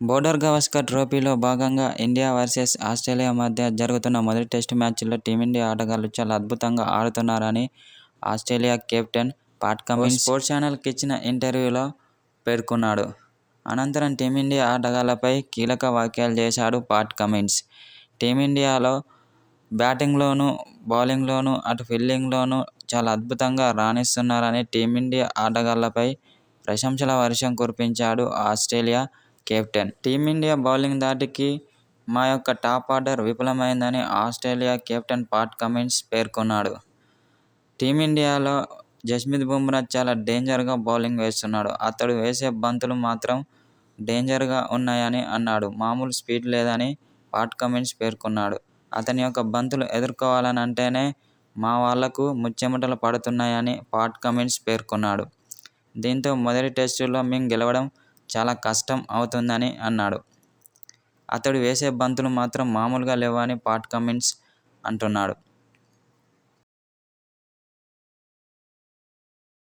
Border Gavaskar ట్రోఫీలో భాగంగా India versus Australia మధ్య జరుగుతున్న మొదటి టెస్టు మ్యాచ్లో టీమిండియా ఆటగాళ్ళు చాలా అద్భుతంగా ఆడుతున్నారని Australia captain Pat Cummins sports ఛానల్కి ఇచ్చిన ఇంటర్వ్యూలో పేర్కొన్నాడు. అనంతరం టీమిండియా ఆటగాళ్ళపై కీలక వ్యాఖ్యలు చేశాడు పాట్ కమిన్స్. టీమిండియాలో బ్యాటింగ్లోనూ, బౌలింగ్లోనూ, అటు ఫీల్డింగ్లోనూ చాలా అద్భుతంగా రాణిస్తున్నారని టీమిండియా ఆటగాళ్ళపై ప్రశంసల వర్షం కురిపించాడు Australia captain. Team India bowling ధాటికి మా యొక్క టాప్ ఆర్డర్ విఫలమైందని ఆస్ట్రేలియా కెప్టెన్ పాట్ కమిన్స్ పేర్కొన్నాడు. టీమిండియాలో జస్మిత్ బుమ్రా చాలా డేంజర్గా బౌలింగ్ వేస్తున్నాడు. అతడు వేసే బంతులు మాత్రం డేంజర్గా ఉన్నాయని అన్నాడు. మామూలు స్పీడ్ లేదని పాట్ కమిన్స్ పేర్కొన్నాడు. అతని యొక్క బంతులు ఎదుర్కోవాలని అంటేనే మా వాళ్ళకు ముచ్చెమటలు పడుతున్నాయని పాట్ కమిన్స్ పేర్కొన్నాడు. దీంతో మొదటి టెస్టులో మేము గెలవడం చాలా కష్టం అవుతుందని అన్నాడు. అతడు వేసే బంతులు మాత్రం మామూలుగా లేవని పాట్ కమిన్స్ అంటున్నాడు.